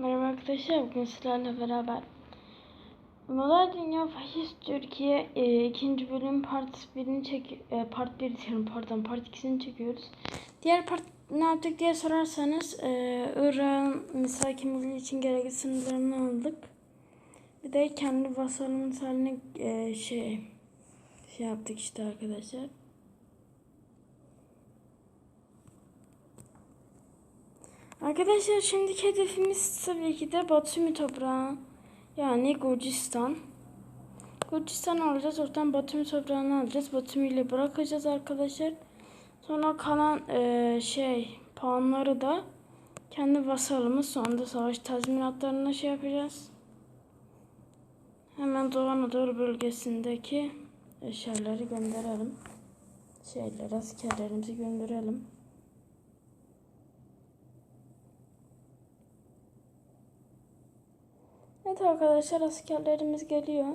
Merhaba arkadaşlar, bugün sizlerle beraber Modern Dünya Faşist Türkiye e, ikinci bölüm part 1'ini çek e, part 1 diyorum pardon part 2'sini çekiyoruz. Diğer part ne yaptık diye sorarsanız e, Irak'ın misakimliği için gerekli sınırlarını aldık. Bir de kendi vasalımız haline e, şey şey yaptık işte arkadaşlar. Arkadaşlar şimdiki hedefimiz tabii ki de Batumi toprağı. Yani Gürcistan. Gürcistan alacağız. Oradan Batumi toprağını alacağız. Batumi ile bırakacağız arkadaşlar. Sonra kalan e, şey puanları da kendi vasalımız sonunda savaş tazminatlarına şey yapacağız. Hemen Doğu Anadolu bölgesindeki eşyaları gönderelim. Şeyler askerlerimizi gönderelim. Evet arkadaşlar askerlerimiz geliyor.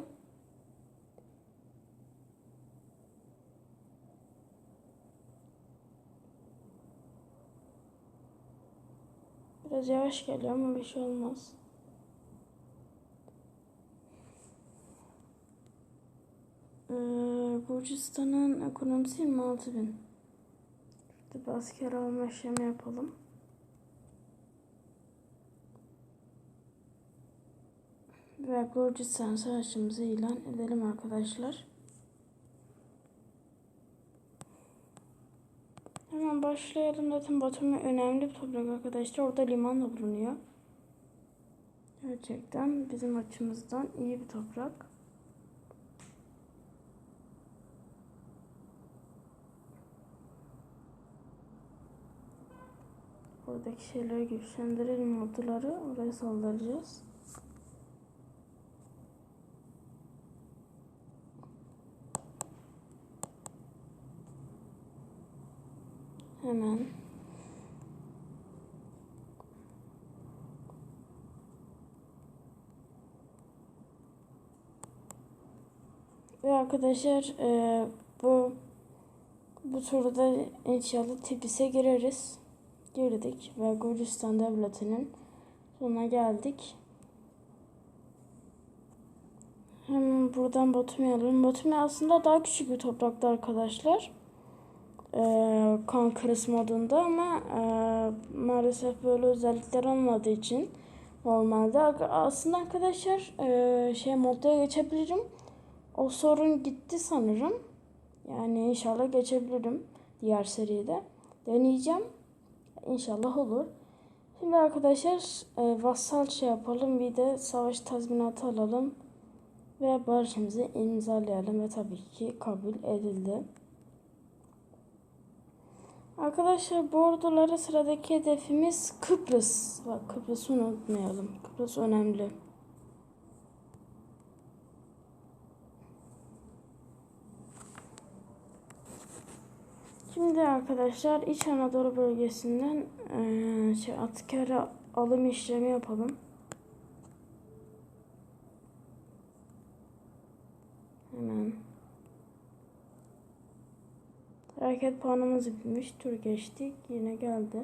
Biraz yavaş geliyor ama bir şey olmaz. Ee, Gürcistan'ın ekonomisi 26 bin. Şurada bir asker alma işlemi yapalım. Ve Gürcistan savaşımızı ilan edelim arkadaşlar. Hemen başlayalım. Zaten Batumi önemli bir toprak arkadaşlar. Orada liman da bulunuyor. Gerçekten bizim açımızdan iyi bir toprak. Buradaki şeyleri güçlendirelim orduları. Oraya saldıracağız. Hemen. Ve arkadaşlar e, bu bu turda inşallah Tibis'e gireriz. Girdik ve Gürcistan devletinin sonuna geldik. Hemen buradan Batum'u alalım. Batumi aslında daha küçük bir toprakta arkadaşlar e, Conquerors modunda ama e, maalesef böyle özellikler olmadığı için normalde aslında arkadaşlar e, şey modda geçebilirim. O sorun gitti sanırım. Yani inşallah geçebilirim diğer seride. Deneyeceğim. İnşallah olur. Şimdi arkadaşlar e, vassal şey yapalım. Bir de savaş tazminatı alalım. Ve barışımızı imzalayalım. Ve tabii ki kabul edildi. Arkadaşlar bu ordulara sıradaki hedefimiz Kıbrıs. Bak Kıbrıs'ı unutmayalım. Kıbrıs önemli. Şimdi arkadaşlar İç Anadolu bölgesinden e, şey, askeri alım işlemi yapalım. Hemen. Hareket puanımız bitmiş. Tur geçtik. Yine geldi.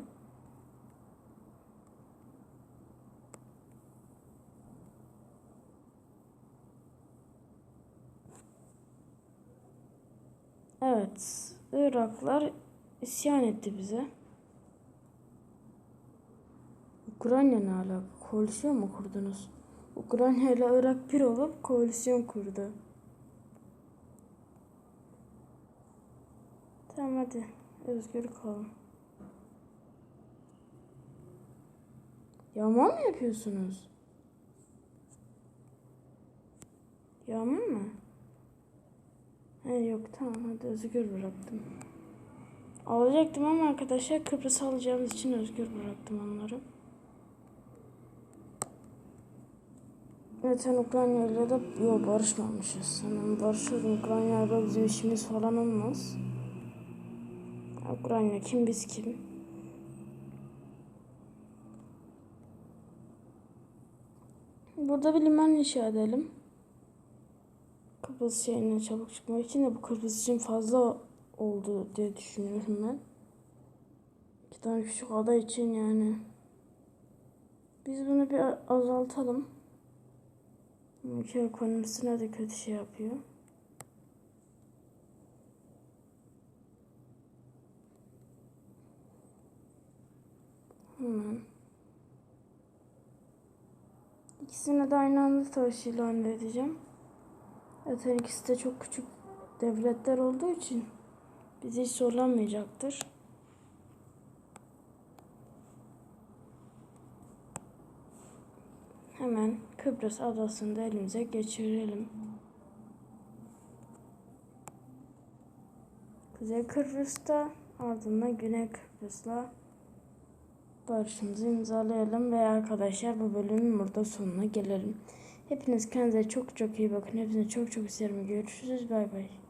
Evet. Iraklar isyan etti bize. Ukrayna ne alaka? Koalisyon mu kurdunuz? Ukrayna ile Irak bir olup koalisyon kurdu. Tamam hadi. Özgür kalın. Yağma mı yapıyorsunuz? Yağma mı? He yok tamam hadi özgür bıraktım. Alacaktım ama arkadaşlar Kıbrıs alacağımız için özgür bıraktım onları. Evet sen Ukrayna ile de yok barışmamışız. Hemen barışalım. Ukrayna ile bizim işimiz falan olmaz. Ukrayna kim biz kim? Burada bir liman inşa edelim. Kıbrıs şeyine çabuk çıkmak için de bu Kıbrıs için fazla oldu diye düşünüyorum ben. İki tane küçük ada için yani. Biz bunu bir azaltalım. Ülke ekonomisine de kötü şey yapıyor. Hemen. İkisini de aynı anda savaş ilan edeceğim. Zaten ikisi de çok küçük devletler olduğu için bizi hiç zorlamayacaktır. Hemen Kıbrıs adasını da elimize geçirelim. Kuzey Kıbrıs'ta ardından Güney Kıbrıs'la barışımızı imzalayalım ve arkadaşlar bu bölümün burada sonuna gelelim. Hepiniz kendinize çok çok iyi bakın. Hepinizi çok çok seviyorum. Görüşürüz. Bay bay.